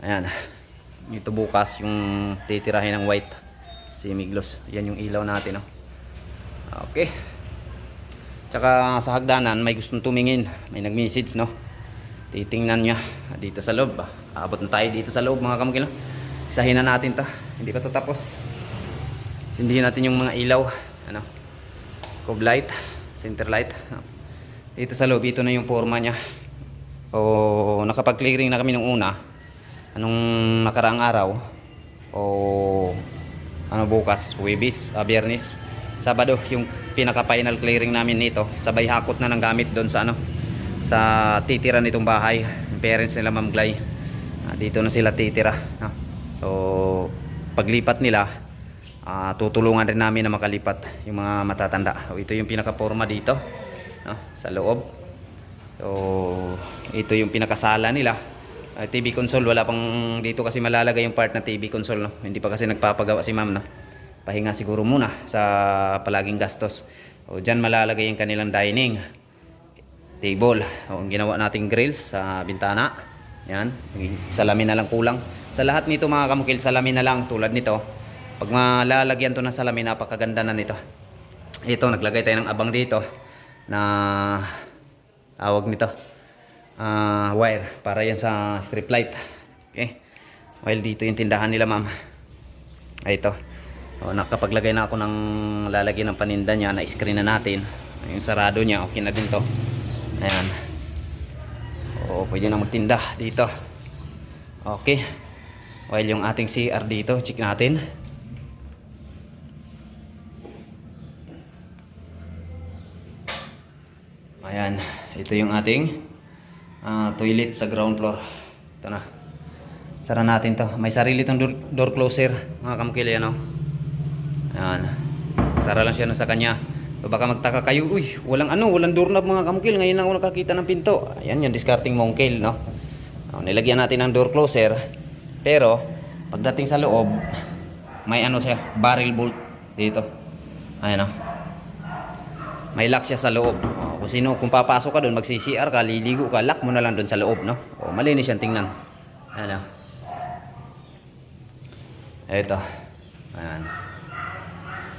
Ayan. Ito bukas yung titirahin ng white. Si Miglos. Yan yung ilaw natin. Oh. Okay. Tsaka sa hagdanan, may gustong tumingin. May nag-message, no? Titingnan niya dito sa loob. Abot na tayo dito sa loob, mga kamukil. No? Isahin na natin to. Hindi pa to tapos. Sindihin natin yung mga ilaw. Ano? Cove light, center light. Dito sa loob, ito na yung forma niya. O nakapag-clearing na kami nung una. Anong nakaraang araw. O ano bukas, Webis, uh, Biyernes, Sabado, yung pinaka-final clearing namin nito. Sabay hakot na ng gamit doon sa ano, sa titira nitong bahay. Yung parents nila Ma'am Glay. Ah, dito na sila titira. No? So, paglipat nila, ah, tutulungan rin namin na makalipat yung mga matatanda. So, ito yung pinaka-forma dito no? sa loob. So, ito yung pinakasala nila. Ah, TV console, wala pang dito kasi malalagay yung part na TV console. No? Hindi pa kasi nagpapagawa si ma'am. No? Pahinga siguro muna sa palaging gastos. O, dyan malalagay yung kanilang dining table. So, ang ginawa nating grills sa bintana. Yan. Salamin na lang kulang. Sa lahat nito mga kamukil, salamin na lang tulad nito. Pag malalagyan to ng salamin, napakaganda na nito. Ito, naglagay tayo ng abang dito na tawag nito. Ah, wire para yan sa strip light. Okay. While dito yung tindahan nila, ma'am. Ay, ito. O, nakapaglagay na ako ng lalagyan ng paninda niya na screen na natin. Yung sarado niya, okay na din to. Ayan. O, pwede na magtinda dito. Okay. While yung ating CR dito, check natin. Ayan. Ito yung ating ah, toilet sa ground floor. Ito na. Sara natin to. May sarili tong door, door closer. Mga kamukil yan, oh. Ayan. Sara lang siya na sa kanya. So baka magtaka kayo, uy, walang ano, walang doorknob mga kamukil. Ngayon lang ako nakakita ng pinto. Ayan yung discarding mongkel, no? Oh, nilagyan natin ng door closer. Pero, pagdating sa loob, may ano siya, barrel bolt dito. Ayan, oh. May lock siya sa loob. Oh, kung sino, kung papasok ka doon, magsi-CR ka, liligo ka, lock mo na lang doon sa loob, no? Oh, malinis yan tingnan. Ayan, oh. Ito. Ayan.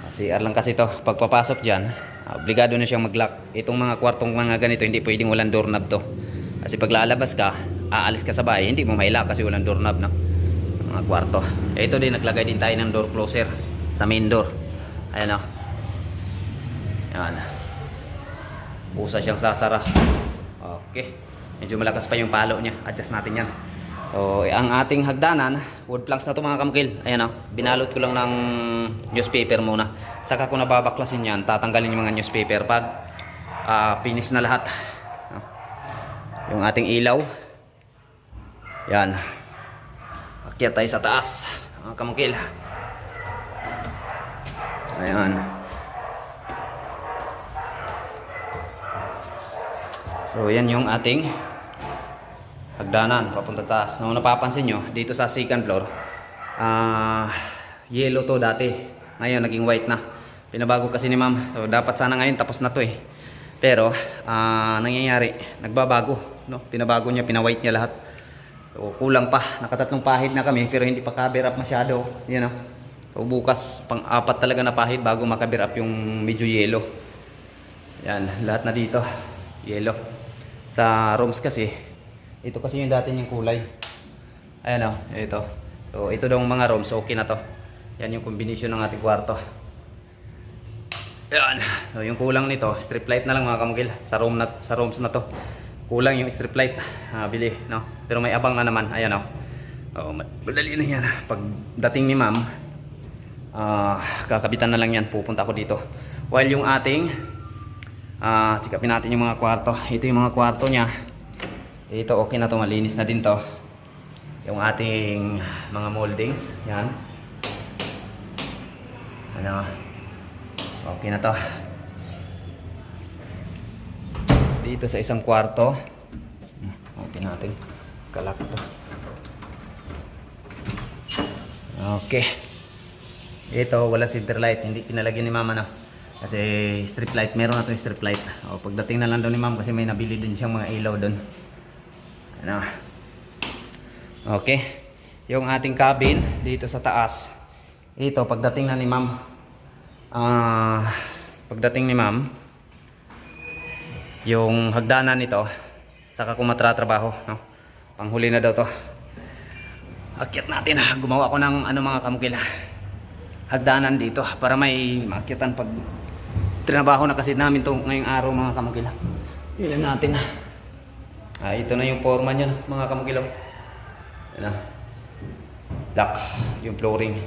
CR lang kasi to. Pagpapasok dyan, obligado na siyang mag-lock. Itong mga kwartong mga ganito, hindi pwedeng walang doorknob to. Kasi pag lalabas ka, aalis ka sa bahay, hindi mo mailak kasi walang doorknob, no? Mga kwarto. Ito din, naglagay din tayo ng door closer sa main door. Ayan, oh. Ayan. Busa siyang sasara. Okay. Medyo malakas pa yung palo niya. Adjust natin yan. So, ang ating hagdanan, wood planks na to mga kamukil. Ayan o, binalot ko lang ng newspaper muna. Saka ko nababaklasin yan, tatanggalin yung mga newspaper pag ah, finish na lahat. Yung ating ilaw. Yan. Akyat tayo sa taas. Mga kamukil. Ayan. So, yan yung ating hagdanan papunta taas. So, napapansin nyo, dito sa second floor, ah yellow to dati. Ngayon, naging white na. Pinabago kasi ni ma'am. So, dapat sana ngayon tapos na to eh. Pero, ah nangyayari, nagbabago. No? Pinabago niya, pina-white niya lahat. So, kulang pa. Nakatatlong pahid na kami, pero hindi pa cover up masyado. Yan o. So, bukas, pang-apat talaga na pahid bago makaber up yung medyo yellow. Yan, lahat na dito. Yellow. Sa rooms kasi, ito kasi yung dati yung kulay. Ayan o, ito. So, ito daw mga rooms, okay na to. Yan yung combination ng ating kwarto. Ayan. So, yung kulang nito, strip light na lang mga kamugil. Sa, room na, sa rooms na to. Kulang yung strip light. Ah, bili, no? Pero may abang na naman. Ayan o. Oh, madali na yan. Pag dating ni ma'am, ah, kakabitan na lang yan. Pupunta ako dito. While yung ating, ah, check natin yung mga kwarto. Ito yung mga kwarto niya. Ito okay na to, malinis na din to. Yung ating mga moldings, yan. Ano? Okay na to. Dito sa isang kwarto. Okay natin. Kalak to. Okay. Ito, wala center light. Hindi pinalagyan ni mama na. Kasi strip light, meron na itong strip light. O, pagdating na lang doon ni ma'am kasi may nabili din siyang mga ilaw doon. Ano? Okay. yung ating cabin dito sa taas. Ito, pagdating na ni ma'am, ah, pagdating ni ma'am, yung hagdanan nito, saka kung matratrabaho, no? Panghuli na daw to. Akyat natin ha. Gumawa ko ng ano mga kamukil. Hagdanan dito para may maakyatan pag trinabaho na kasi namin to ngayong araw mga kamukil. Ilan natin ha. Ah, ito na yung forma niya mga kamukil. oh. Yan na. Lock. Yung flooring.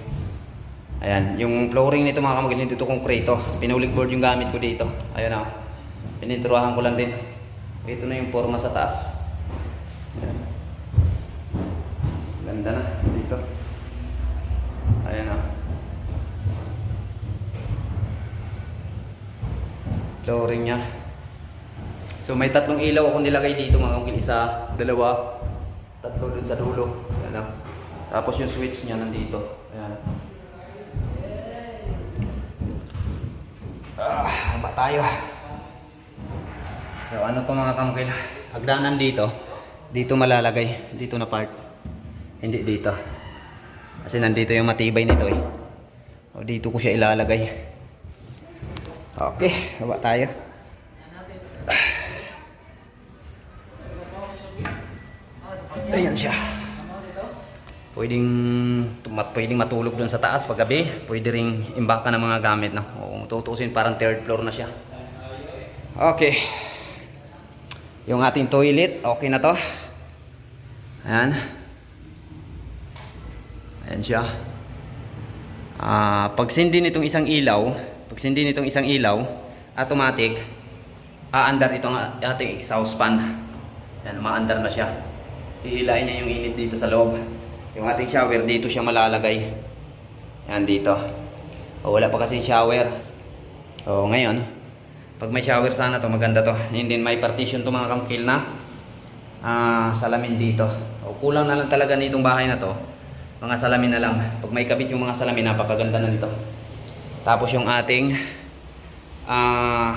Ayan. Yung flooring nito mga kamukil, dito konkreto. Pinulik board yung gamit ko dito. Ayan na. Pininturahan ko lang din. Ito na yung forma sa taas. Ayan. Ganda na dito. Ayan na. Flooring niya. So may tatlong ilaw ako nilagay dito mga kamukil. Isa, dalawa, tatlo dun sa dulo. Ayan na. Tapos yung switch niya nandito. Ayan. Ah, ba tayo? So ano to mga kamukil? Hagdanan dito. Dito malalagay. Dito na part. Hindi dito. Kasi nandito yung matibay nito eh. O dito ko siya ilalagay. Okay, baba tayo. Ayan siya. Pwedeng, tumat, pwedeng matulog doon sa taas pag gabi. Pwede ring imbaka ng mga gamit. No? O, tutusin parang third floor na siya. Okay. Yung ating toilet, okay na to. Ayan. Ayan siya. Ah, pag sindi nitong isang ilaw, pag sindi nitong isang ilaw, automatic, aandar itong ating exhaust fan. Ayan, maandar na siya. Hihilain niya yung init dito sa loob. Yung ating shower, dito siya malalagay. Yan dito. O, wala pa kasing shower. O, ngayon, pag may shower sana to maganda to. Hindi may partition to mga kamkil na ah, salamin dito. O, kulang na lang talaga nitong bahay na to. Mga salamin na lang. Pag may kabit yung mga salamin, napakaganda na nito. Tapos yung ating ah,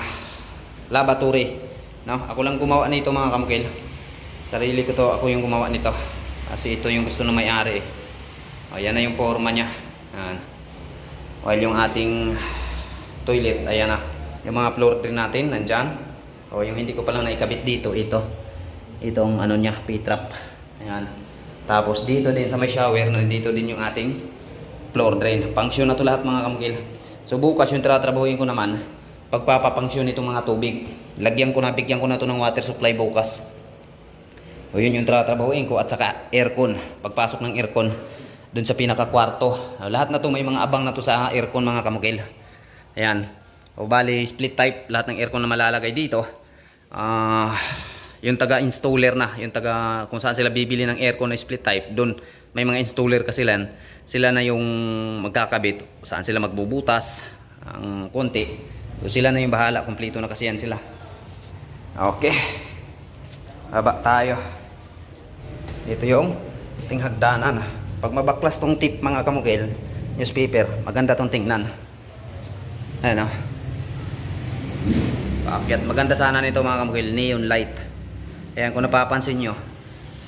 laboratory. No? Ako lang gumawa nito mga kamkil. Sarili ko to, ako yung gumawa nito. Kasi ito yung gusto ng may-ari. O, yan na yung forma niya. Yan. While yung ating toilet, ayan na. Yung mga floor din natin, nandyan. O, yung hindi ko pa lang naikabit dito, ito. Itong ano niya, P-trap. Ayan. Tapos dito din sa may shower, nandito din yung ating floor drain. Function na to lahat mga kamukil. So bukas yung tratrabahuin ko naman, pagpapapunction itong mga tubig. Lagyan ko na, bigyan ko na to ng water supply bukas. O yun yung tratrabahuin ko at saka aircon. Pagpasok ng aircon dun sa pinaka-kwarto. Ah, Lahat na to may mga abang na to sa aircon mga kamukil. Ayan. O bali split type lahat ng aircon na malalagay dito. Ah, yung taga-installer na, yung taga kung saan sila bibili ng aircon na split type, doon may mga installer kasi lan. Sila na yung magkakabit, saan sila magbubutas ang konti. So sila na yung bahala, kumpleto na kasi yan sila. Okay. Baba tayo. Ito yung ting hagdanan. Pag mabaklas tong tip mga kamukil, newspaper, maganda tong tingnan. Ayan o. Paakyat. Maganda sana nito mga kamukil, neon light. Ayan kung napapansin nyo,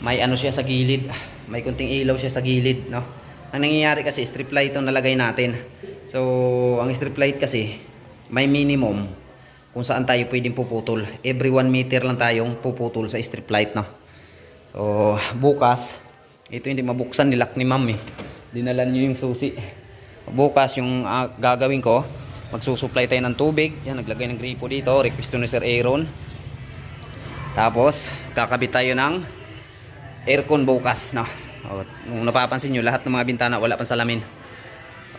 may ano siya sa gilid. May kunting ilaw siya sa gilid. No? Ang nangyayari kasi, strip light itong nalagay natin. So, ang strip light kasi, may minimum kung saan tayo pwedeng puputol. Every 1 meter lang tayong puputol sa strip light, no? So, bukas, ito hindi mabuksan, nilak ni ma'am eh. Dinalan nyo yung susi. Bukas, yung ah, gagawin ko, magsusupply tayo ng tubig. Yan, naglagay ng gripo dito. Request to ni Sir Aaron. Tapos, kakabit tayo ng aircon bukas, no? O, kung napapansin nyo, lahat ng mga bintana wala pang salamin.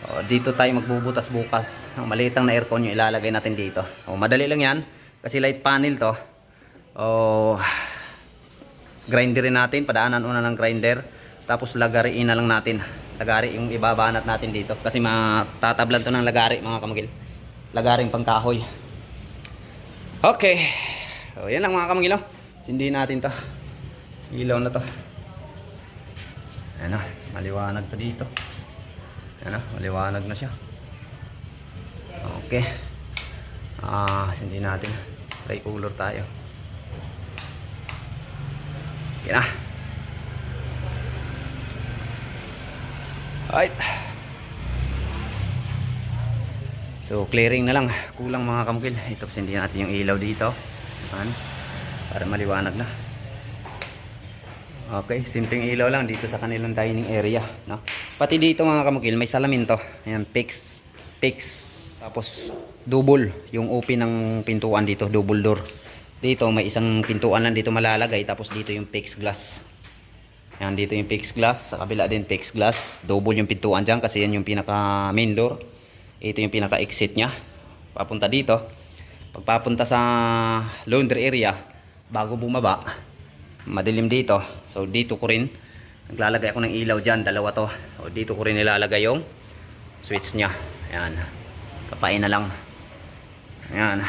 O, dito tayo magbubutas bukas. Ang maliit lang na aircon yung ilalagay natin dito. O, madali lang yan. Kasi light panel to. O, grinderin natin. Padaanan una ng grinder. Tapos lagariin na lang natin. Lagari yung ibabanat natin dito. Kasi matatablan to ng lagari mga kamagil. Lagaring pangkahoy. Okay. O, yan lang mga kamagil. oh. Sindihin natin to. Ilaw na to. Na. Maliwanag pa dito. Na, maliwanag na siya. Okay. Ah, sindi natin. Tricolor tayo. Okay na. Alright. So, clearing na lang. Kulang mga kamukil. Ito, hindi natin yung ilaw dito. Ayan. Para maliwanag na. Okay, simpleng ilaw lang dito sa kanilang dining area, no? Pati dito mga kamukil, may salamin to. Ayan, fix, fix. Tapos double yung open ng pintuan dito, double door. Dito may isang pintuan lang dito malalagay tapos dito yung fixed glass. Ayan, dito yung fixed glass, sa kabila din fixed glass. Double yung pintuan diyan kasi yan yung pinaka main door. Ito yung pinaka exit niya. Papunta dito. Pagpapunta sa laundry area, bago bumaba, madilim dito. So dito ko rin naglalagay ako ng ilaw diyan, dalawa to. O dito ko rin nilalagay yung switch niya. Ayan. Kapain na lang. Ayan.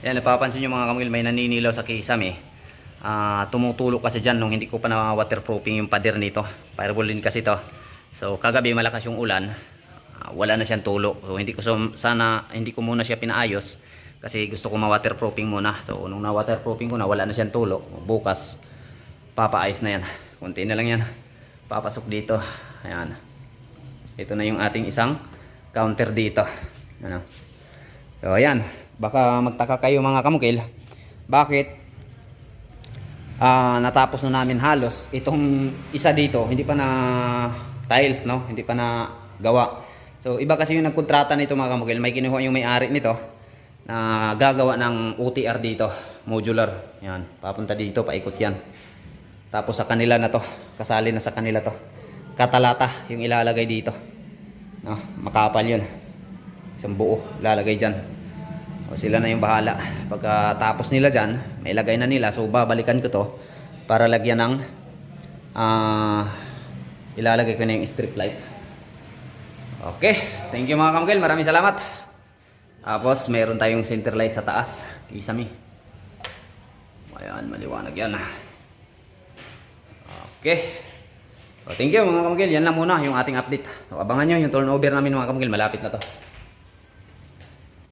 Ayan, napapansin nyo mga kamil, may naninilaw sa kisame. Ah, tumutulog kasi dyan nung hindi ko pa na waterproofing yung pader nito. Fireball din kasi to. So kagabi malakas yung ulan. Ah, wala na siyang tulo. So hindi ko sana hindi ko muna siya pinaayos kasi gusto ko ma-waterproofing muna. So nung na-waterproofing ko na wala na siyang tulo. Bukas papaayos na yan. Kunti na lang yan. Papasok dito. Ayan. Ito na yung ating isang counter dito. Ano? So ayan. Baka magtaka kayo mga kamukil. Bakit ah natapos na namin halos itong isa dito hindi pa na tiles no hindi pa na gawa so iba kasi yung nagkontrata nito mga kamukil may kinuha yung may-ari nito na gagawa ng OTR dito modular yan papunta dito paikot yan tapos sa kanila na to kasali na sa kanila to katalata yung ilalagay dito no makapal yun isang buo lalagay dyan o sila na yung bahala. Pagkatapos nila dyan, may ilagay na nila. So babalikan ko to para lagyan ng ah ilalagay ko na yung strip light. Okay. Thank you mga kamukil. Maraming salamat. Tapos meron tayong center light sa taas. Kisame. Ayan, maliwanag yan. Okay. So, thank you mga kamukil. Yan lang muna yung ating update. So, abangan nyo yung turnover namin mga kamukil. Malapit na to.